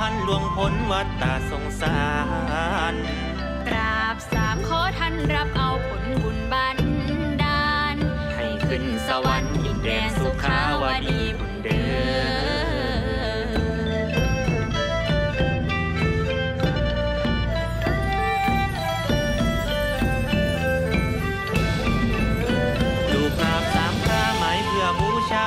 พันหลวงพลวัดตาสงสาร กราบสามขอท่านรับเอาผลบุญบันดาล ให้ขึ้นสวรรค์ยินแดนสุขาวดีบุญเดิม ลูกราบสามข้าหมายเพื่อบูชา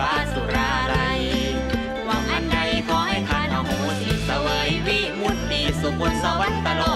บ้านสุราไรหวังอันใดขอให้ทานเอาหูสิสเสวยวิมุตติสุขบนสวรรค์ตลอด